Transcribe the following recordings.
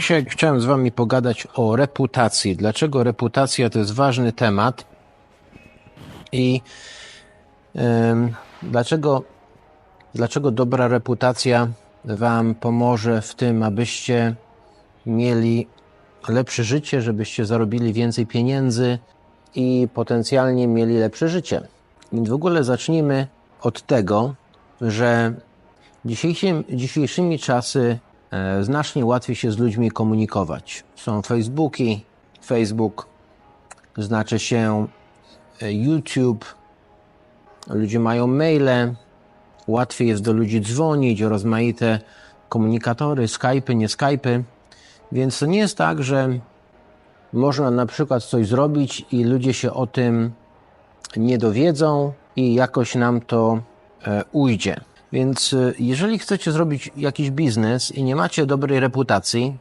Dzisiaj chciałem z Wami pogadać o reputacji. Dlaczego reputacja to jest ważny temat i em, dlaczego, dlaczego dobra reputacja Wam pomoże w tym, abyście mieli lepsze życie, żebyście zarobili więcej pieniędzy i potencjalnie mieli lepsze życie. Więc w ogóle zacznijmy od tego, że dzisiejszym, dzisiejszymi czasy znacznie łatwiej się z ludźmi komunikować. Są Facebooki, Facebook, znaczy się e, YouTube, ludzie mają maile, łatwiej jest do ludzi dzwonić, rozmaite komunikatory, Skype'y, nie Skype'y. Więc to nie jest tak, że można na przykład coś zrobić i ludzie się o tym nie dowiedzą i jakoś nam to e, ujdzie. Więc e, jeżeli chcecie zrobić jakiś biznes i nie macie dobrej reputacji,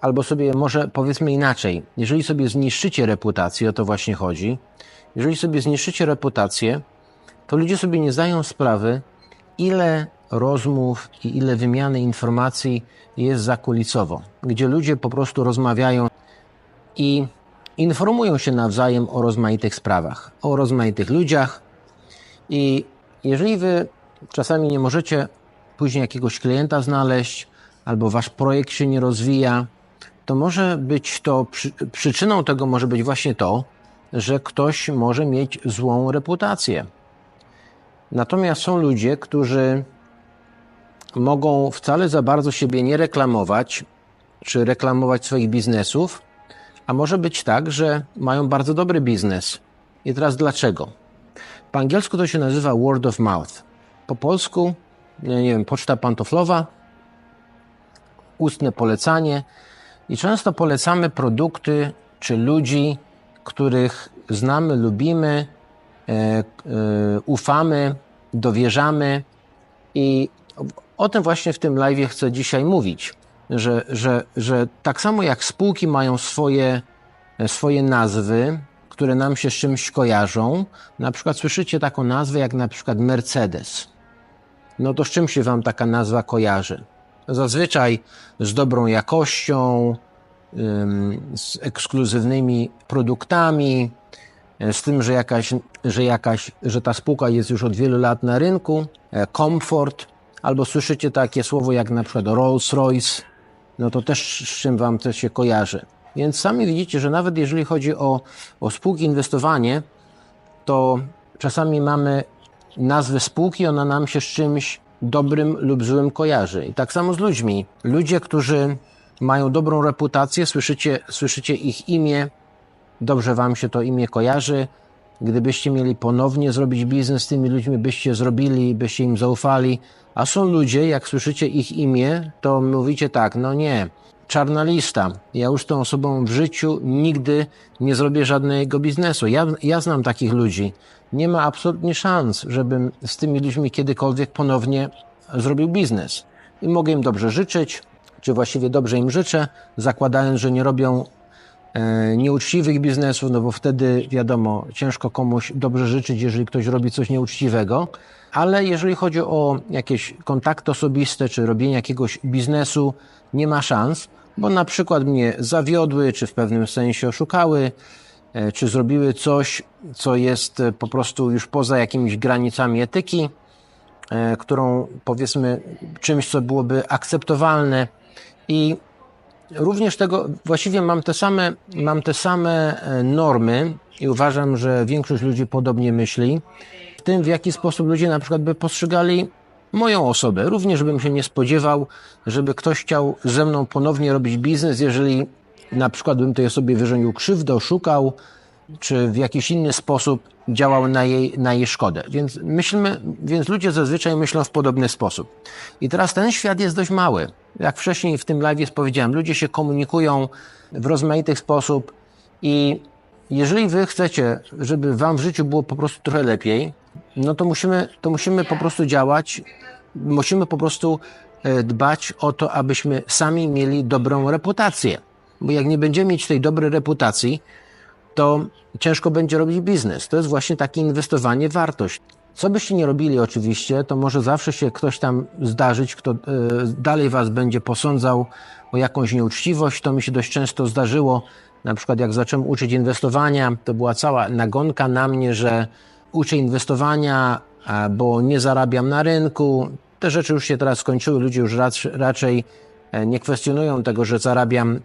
albo sobie może powiedzmy inaczej, jeżeli sobie zniszczycie reputację, o to właśnie chodzi, jeżeli sobie zniszczycie reputację, to ludzie sobie nie zdają sprawy, ile rozmów i ile wymiany informacji jest zakulisowo, gdzie ludzie po prostu rozmawiają i informują się nawzajem o rozmaitych sprawach, o rozmaitych ludziach. I jeżeli wy czasami nie możecie później jakiegoś klienta znaleźć, albo wasz projekt się nie rozwija, to może być to przy, przyczyną tego może być właśnie to, że ktoś może mieć złą reputację. Natomiast są ludzie, którzy mogą wcale za bardzo siebie nie reklamować, czy reklamować swoich biznesów, a może być tak, że mają bardzo dobry biznes. I teraz dlaczego? Po angielsku to się nazywa word of mouth. Po polsku, nie wiem, poczta pantoflowa, ustne polecanie. I często polecamy produkty czy ludzi, których znamy, lubimy, e, e, ufamy, dowierzamy. I o tym właśnie w tym live chcę dzisiaj mówić że, że, że tak samo jak spółki mają swoje, swoje nazwy, które nam się z czymś kojarzą, na przykład słyszycie taką nazwę jak na przykład Mercedes. No to z czym się wam taka nazwa kojarzy? Zazwyczaj z dobrą jakością, z ekskluzywnymi produktami, z tym, że jakaś, że jakaś, że ta spółka jest już od wielu lat na rynku, e, komfort, albo słyszycie takie słowo jak na przykład Rolls-Royce, no to też z czym Wam to się kojarzy. Więc sami widzicie, że nawet jeżeli chodzi o, o spółki inwestowanie, to czasami mamy nazwę spółki, ona nam się z czymś dobrym lub złym kojarzy. I tak samo z ludźmi. Ludzie, którzy mają dobrą reputację, słyszycie, słyszycie ich imię, dobrze Wam się to imię kojarzy. Gdybyście mieli ponownie zrobić biznes z tymi ludźmi, byście zrobili, byście im zaufali, a są ludzie, jak słyszycie ich imię, to mówicie tak, no nie, czarna lista. Ja już tą osobą w życiu nigdy nie zrobię żadnego biznesu. Ja, ja znam takich ludzi. Nie ma absolutnie szans, żebym z tymi ludźmi kiedykolwiek ponownie zrobił biznes. I mogę im dobrze życzyć, czy właściwie dobrze im życzę, zakładając, że nie robią e, nieuczciwych biznesów, no bo wtedy wiadomo, ciężko komuś dobrze życzyć, jeżeli ktoś robi coś nieuczciwego ale jeżeli chodzi o jakieś kontakty osobiste czy robienie jakiegoś biznesu, nie ma szans, bo na przykład mnie zawiodły, czy w pewnym sensie oszukały, czy zrobiły coś, co jest e, po prostu już poza jakimiś granicami etyki, e, którą powiedzmy czymś, co byłoby akceptowalne. I również tego, właściwie mam te same, mam te same normy i uważam, że większość ludzi podobnie myśli tym, w jaki sposób ludzie na przykład by postrzegali moją osobę. Również bym się nie spodziewał, żeby ktoś chciał ze mną ponownie robić biznes, jeżeli na przykład bym tej osobie wyrządził krzywdę, oszukał, czy w jakiś inny sposób działał na jej, na jej szkodę. Więc myślmy, więc ludzie zazwyczaj myślą w podobny sposób. I teraz ten świat jest dość mały. Jak wcześniej w tym live powiedziałem, ludzie się komunikują w rozmaitych sposób i jeżeli wy chcecie, żeby wam w życiu było po prostu trochę lepiej, no to musimy, to musimy po prostu działać, musimy po prostu e, dbać o to, abyśmy sami mieli dobrą reputację. Bo jak nie będziemy mieć tej dobrej reputacji, to ciężko będzie robić biznes. To jest właśnie takie inwestowanie w wartość. Co byście nie robili oczywiście, to może zawsze się ktoś tam zdarzyć, kto e, dalej was będzie posądzał o jakąś nieuczciwość. To mi się dość często zdarzyło. Na przykład jak zacząłem uczyć inwestowania, to była cała nagonka na mnie, że uczę inwestowania, bo nie zarabiam na rynku. Te rzeczy już się teraz skończyły. Ludzie już rac- raczej e, nie kwestionują tego, że zarabiam,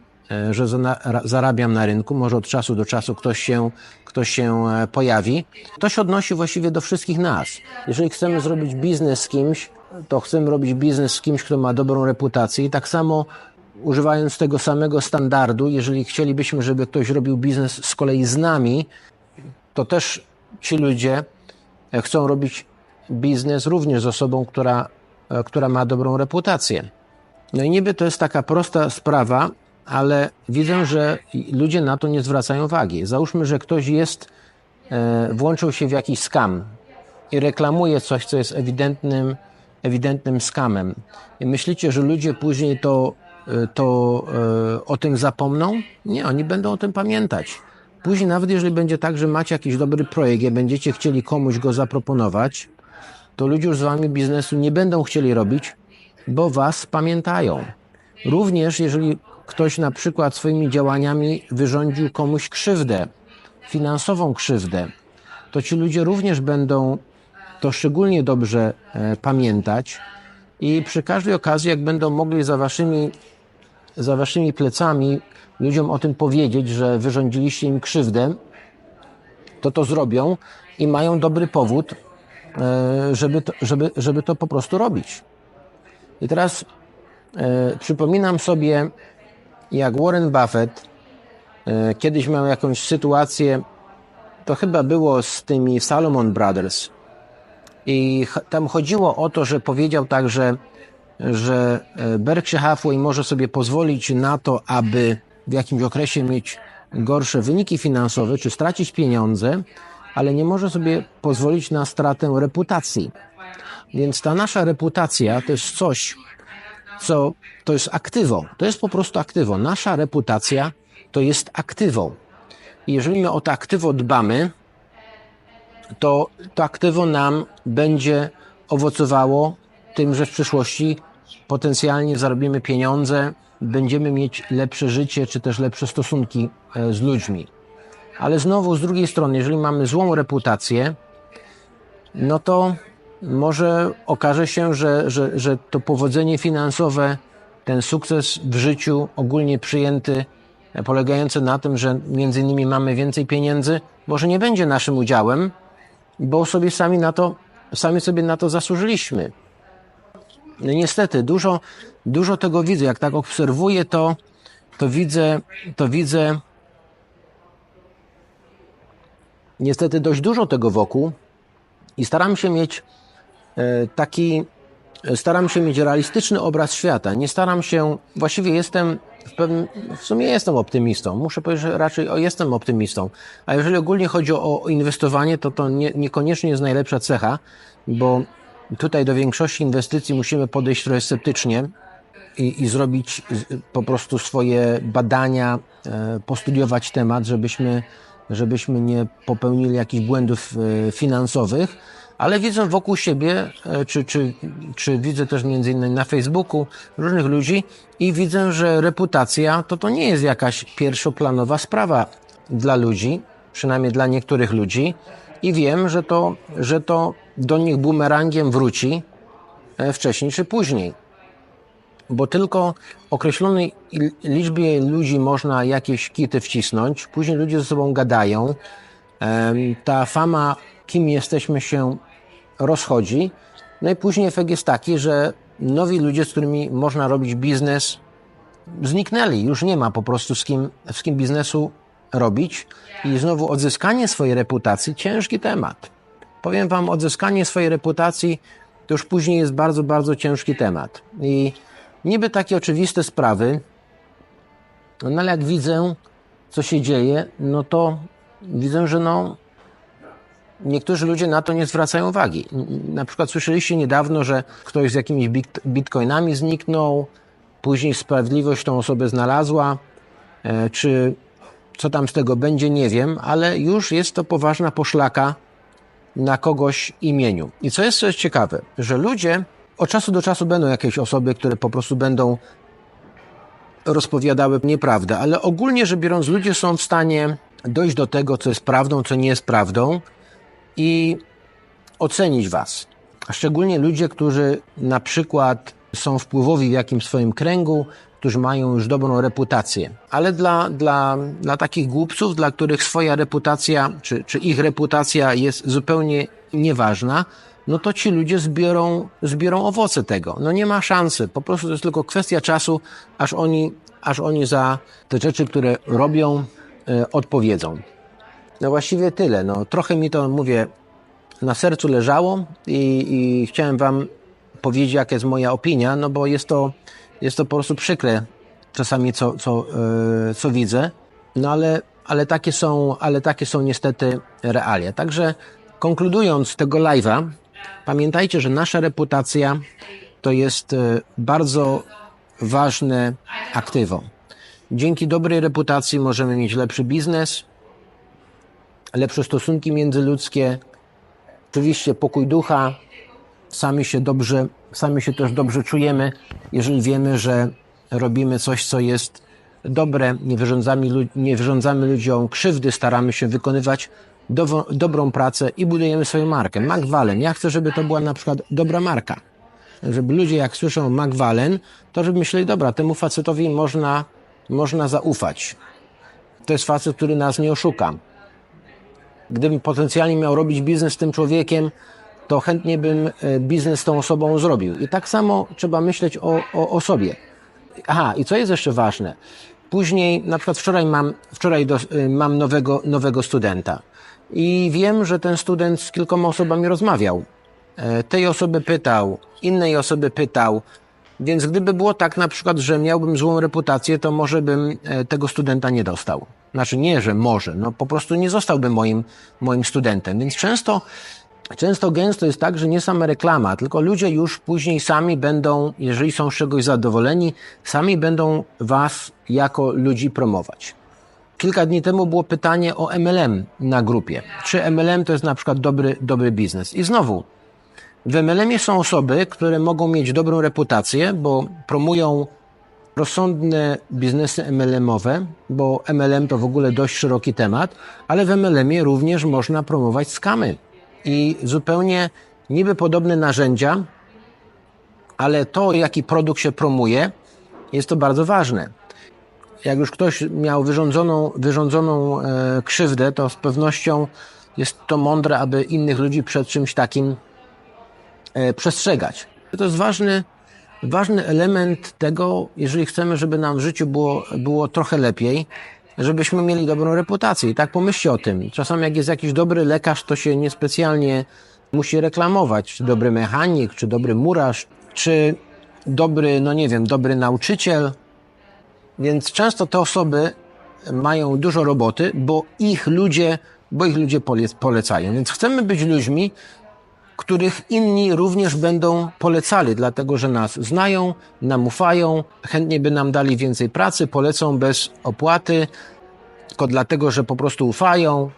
że zana- ra- zarabiam na rynku. Może od czasu do czasu ktoś się, ktoś się e, pojawi. To się odnosi właściwie do wszystkich nas. Jeżeli chcemy zrobić biznes z kimś, to chcemy robić biznes z kimś, kto ma dobrą reputację i tak samo używając tego samego standardu, jeżeli chcielibyśmy, żeby ktoś robił biznes z kolei z nami, to też ci ludzie e, chcą robić biznes również z osobą, która, e, która ma dobrą reputację. No i niby to jest taka prosta sprawa, ale widzę, że ludzie na to nie zwracają uwagi. Załóżmy, że ktoś jest, e, włączył się w jakiś skam i reklamuje coś, co jest ewidentnym, ewidentnym skamem. I myślicie, że ludzie później to, e, to e, o tym zapomną? Nie, oni będą o tym pamiętać. Później, nawet jeżeli będzie tak, że macie jakiś dobry projekt i będziecie chcieli komuś go zaproponować, to ludzie już z wami biznesu nie będą chcieli robić, bo was pamiętają. Również jeżeli ktoś na przykład swoimi działaniami wyrządził komuś krzywdę, finansową krzywdę, to ci ludzie również będą to szczególnie dobrze e, pamiętać i przy każdej okazji, jak będą mogli za waszymi, za waszymi plecami ludziom o tym powiedzieć, że wyrządziliście im krzywdę, to to zrobią i mają dobry powód, e, żeby to, żeby, żeby to po prostu robić. I teraz e, przypominam sobie, jak Warren Buffett e, kiedyś miał jakąś sytuację, to chyba było z tymi Salomon Brothers. I tam chodziło o to, że powiedział tak, że, że e, Berkshire Hathaway może sobie pozwolić na to, aby w jakimś okresie mieć gorsze wyniki finansowe, czy stracić pieniądze, ale nie może sobie pozwolić na stratę reputacji. Więc ta nasza reputacja to jest coś, co to jest aktywo. To jest po prostu aktywo. Nasza reputacja to jest aktywo. I jeżeli my o to aktywo dbamy, to to aktywo nam będzie owocowało tym, że w przyszłości potencjalnie zarobimy pieniądze, będziemy mieć lepsze życie, czy też lepsze stosunki e, z ludźmi. Ale znowu z drugiej strony, jeżeli mamy złą reputację, no to może okaże się, że, że, że to powodzenie finansowe, ten sukces w życiu ogólnie przyjęty, e, polegający na tym, że między innymi mamy więcej pieniędzy, może nie będzie naszym udziałem, bo sobie sami na to, sami sobie na to zasłużyliśmy. No niestety, dużo, dużo tego widzę. Jak tak obserwuję, to, to widzę, to widzę niestety dość dużo tego wokół i staram się mieć taki, staram się mieć realistyczny obraz świata. Nie staram się, właściwie jestem w pewnym, w sumie jestem optymistą. Muszę powiedzieć, że raczej o, jestem optymistą. A jeżeli ogólnie chodzi o, inwestowanie, to to nie, niekoniecznie jest najlepsza cecha, bo tutaj do większości inwestycji musimy podejść trochę sceptycznie i, i zrobić po prostu swoje badania, e, postudiować temat, żebyśmy, żebyśmy nie popełnili jakichś błędów e, finansowych, ale widzę wokół siebie, e, czy, czy, czy widzę też między innymi na Facebooku różnych ludzi i widzę, że reputacja to to nie jest jakaś pierwszoplanowa sprawa dla ludzi, przynajmniej dla niektórych ludzi. I wiem, że to, że to do nich bumerangiem wróci e, wcześniej czy później. Bo tylko określonej liczbie ludzi można jakieś kity wcisnąć, później ludzie ze sobą gadają, ta fama, kim jesteśmy, się rozchodzi, no i później efekt jest taki, że nowi ludzie, z którymi można robić biznes, zniknęli, już nie ma po prostu z kim, z kim biznesu robić i znowu odzyskanie swojej reputacji, ciężki temat. Powiem Wam, odzyskanie swojej reputacji to już później jest bardzo, bardzo ciężki temat. I niby takie oczywiste sprawy, no ale jak widzę, co się dzieje, no to widzę, że no, niektórzy ludzie na to nie zwracają uwagi. Na przykład słyszeliście niedawno, że ktoś z jakimiś bit- bitcoinami zniknął, później sprawiedliwość tą osobę znalazła, e, czy co tam z tego będzie, nie wiem, ale już jest to poważna poszlaka na kogoś imieniu. I co jest ciekawe, że ludzie od czasu do czasu będą jakieś osoby, które po prostu będą rozpowiadały nieprawdę, ale ogólnie rzecz biorąc, ludzie są w stanie dojść do tego, co jest prawdą, co nie jest prawdą i ocenić was. Szczególnie ludzie, którzy na przykład są wpływowi w jakimś swoim kręgu, którzy mają już dobrą reputację. Ale dla, dla, dla takich głupców, dla których swoja reputacja, czy, czy ich reputacja jest zupełnie nieważna, no to ci ludzie zbiorą, zbiorą owoce tego. No nie ma szansy. Po prostu to jest tylko kwestia czasu, aż oni, aż oni za te rzeczy, które robią, e, odpowiedzą. No właściwie tyle. No, trochę mi to, mówię, na sercu leżało i, i chciałem wam powiedzieć, jaka jest moja opinia, no bo jest to, jest to po prostu przykre czasami, co, co, yy, co widzę, no ale, ale, takie są, ale takie są niestety realia. Także konkludując tego live'a, pamiętajcie, że nasza reputacja to jest yy, bardzo ważne aktywo. Dzięki dobrej reputacji możemy mieć lepszy biznes, lepsze stosunki międzyludzkie, oczywiście pokój ducha, sami się dobrze, sami się też dobrze czujemy, jeżeli wiemy, że robimy coś, co jest dobre, nie wyrządzamy, nie wyrządzamy ludziom krzywdy, staramy się wykonywać do, dobrą pracę i budujemy swoją markę. McWallen, ja chcę, żeby to była na przykład dobra marka. Żeby ludzie jak słyszą McWallen, to żeby myśleli, dobra, temu facetowi można, można zaufać. To jest facet, który nas nie oszuka. Gdybym potencjalnie miał robić biznes z tym człowiekiem, to chętnie bym e, biznes z tą osobą zrobił. I tak samo trzeba myśleć o, o, o sobie. Aha, i co jest jeszcze ważne? Później, na przykład wczoraj mam, wczoraj do, e, mam nowego, nowego studenta i wiem, że ten student z kilkoma osobami rozmawiał. E, tej osoby pytał, innej osoby pytał, więc gdyby było tak na przykład, że miałbym złą reputację, to może bym tego studenta nie dostał. Znaczy nie, że może, no po prostu nie zostałby moim, moim studentem. Więc często Często gęsto jest tak, że nie sama reklama, tylko ludzie już później sami będą, jeżeli są z czegoś zadowoleni, sami będą Was jako ludzi promować. Kilka dni temu było pytanie o MLM na grupie. Czy MLM to jest na przykład dobry, dobry biznes? I znowu, w MLM-ie są osoby, które mogą mieć dobrą reputację, bo promują rozsądne biznesy MLM-owe, bo MLM to w ogóle dość szeroki temat, ale w MLM-ie również można promować skamy i zupełnie niby podobne narzędzia, ale to, jaki produkt się promuje, jest to bardzo ważne. Jak już ktoś miał wyrządzoną, wyrządzoną e, krzywdę, to z pewnością jest to mądre, aby innych ludzi przed czymś takim przestrzegać. To jest ważny, ważny element tego, jeżeli chcemy, żeby nam w życiu było, było trochę lepiej, żebyśmy mieli dobrą reputację. I tak pomyślcie o tym. Czasami jak jest jakiś dobry lekarz, to się niespecjalnie musi reklamować, czy dobry mechanik, czy dobry murarz, czy dobry, no nie wiem, dobry nauczyciel. Więc często te osoby mają dużo roboty, bo ich ludzie, bo ich ludzie polecają. Więc chcemy być ludźmi, których inni również będą polecali, dlatego że nas znają, nam ufają, chętnie by nam dali więcej pracy, polecą bez opłaty, tylko dlatego, że po prostu ufają.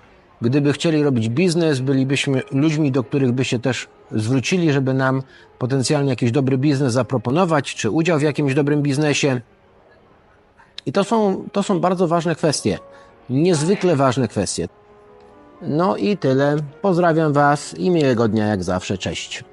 Gdyby chcieli robić biznes, bylibyśmy ludźmi, do których by się też zwrócili, żeby nam potencjalnie jakiś dobry biznes zaproponować, czy udział w jakimś dobrym biznesie. I to są, to są bardzo ważne kwestie. Niezwykle ważne kwestie. No i tyle. Pozdrawiam Was i miłego dnia jak zawsze. Cześć.